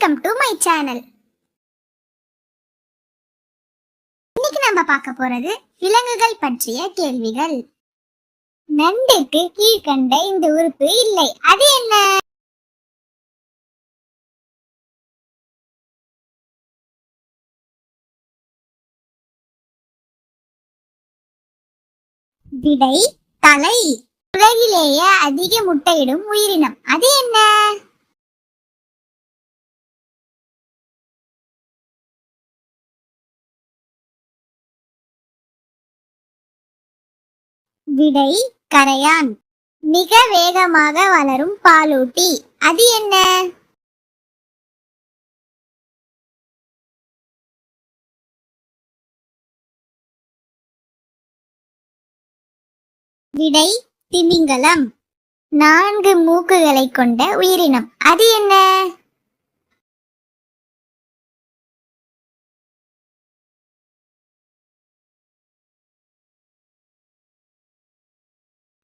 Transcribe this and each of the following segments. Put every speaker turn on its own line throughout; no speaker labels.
Welcome to my channel இன்னைக்கு நம்ம பார்க்க போறது விலங்குகள் பற்றிய கேள்விகள். நண்டுக்கு கீழ்கண்ட இந்த உறுப்பு இல்லை. அது என்ன? விடை தலை. உலகிலேயே அதிக முட்டையிடும் உயிரினம். அது என்ன? விடை கரையான். மிக வேகமாக வளரும் பாலூட்டி. அது என்ன? விடை திமிங்கலம். நான்கு மூக்குகளை கொண்ட உயிரினம். அது என்ன?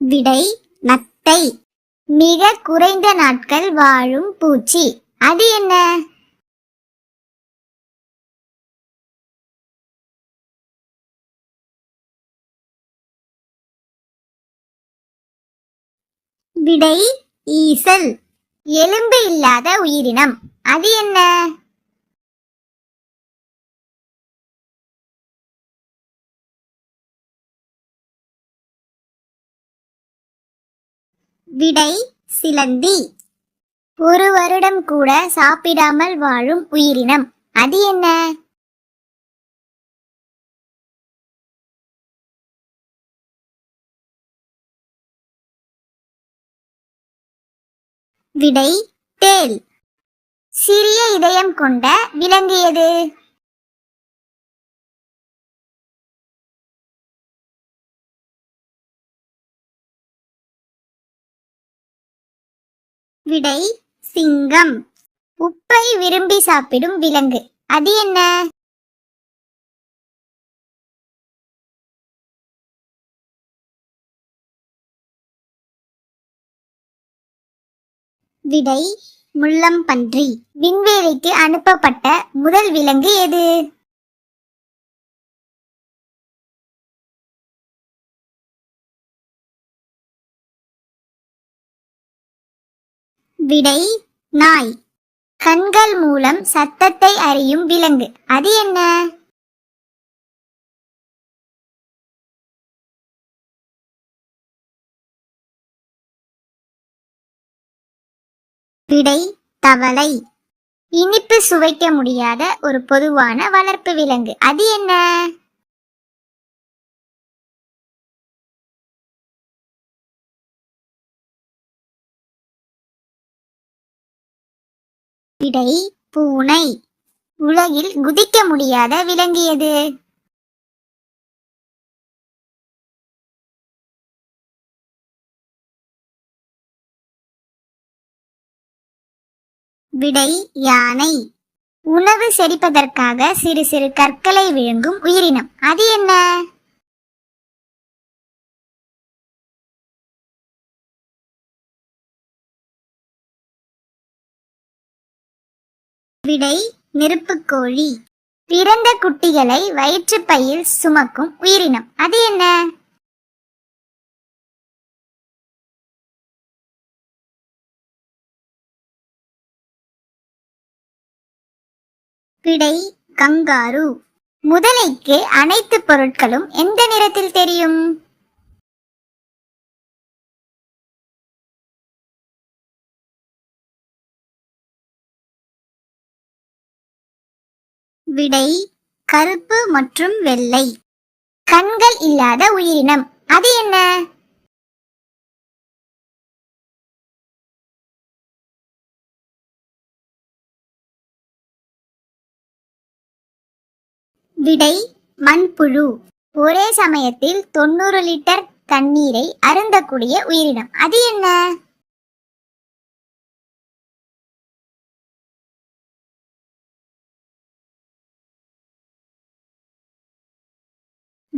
விடை நத்தை. மிக குறைந்த நாட்கள் வாழும் பூச்சி. அது என்ன? விடை ஈசல். எலும்பு இல்லாத உயிரினம். அது என்ன? விடை சிலந்தி. ஒரு வருடம் கூட சாப்பிடாமல் வாழும் உயிரினம். அது என்ன? விடை தேல் சிறிய இதயம் கொண்ட விலங்கு எது? விடை சிங்கம். உப்பை விரும்பி சாப்பிடும் விலங்கு. அது என்ன? விடை முள்ளம்பன்றி. விண்வெளிக்கு அனுப்பப்பட்ட முதல் விலங்கு எது? விடை நாய். கண்கள் மூலம் சத்தத்தை அறியும் விலங்கு. அது என்ன? விடை தவளை. இனிப்பு சுவைக்க முடியாத ஒரு பொதுவான வளர்ப்பு விலங்கு. அது என்ன? விடை பூனை. உலகில் குதிக்க முடியாத விளங்கியது விடை யானை. உணவு செரிப்பதற்காக சிறு சிறு கற்களை விழுங்கும் உயிரினம். அது என்ன? விடை நெருப்புக்கோழி. பிறந்த குட்டிகளை வயிற்றுப்பையில் சுமக்கும் உயிரினம். அது என்ன? விடை கங்காரு. முதலைக்கு அனைத்து பொருட்களும் எந்த நிறத்தில் தெரியும்? விடை கருப்பு மற்றும் வெள்ளை. கண்கள் இல்லாத உயிரினம். அது என்ன? விடை மண்புழு. ஒரே சமயத்தில் தொண்ணூறு லிட்டர் தண்ணீரை அருந்தக்கூடிய உயிரினம். அது என்ன?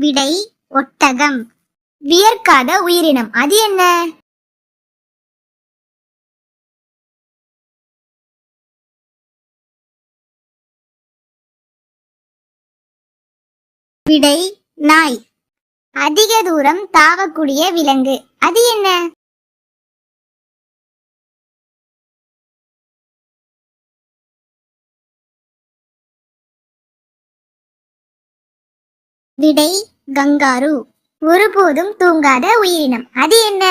விடை ஒட்டகம். வியர்க்காத உயிரினம். அது என்ன? விடை நாய். அதிக தூரம் தாவக்கூடிய விலங்கு. அது என்ன? விடை கங்காரு. ஒருபோதும் தூங்காத உயிரினம். அது என்ன?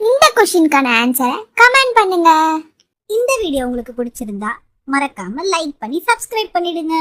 இந்த கொஷினுக்கான ஆன்சரை கமெண்ட் பண்ணுங்க. இந்த வீடியோ உங்களுக்கு பிடிச்சிருந்தா மறக்காம லைக் பண்ணி சப்ஸ்கிரைப் பண்ணிடுங்க.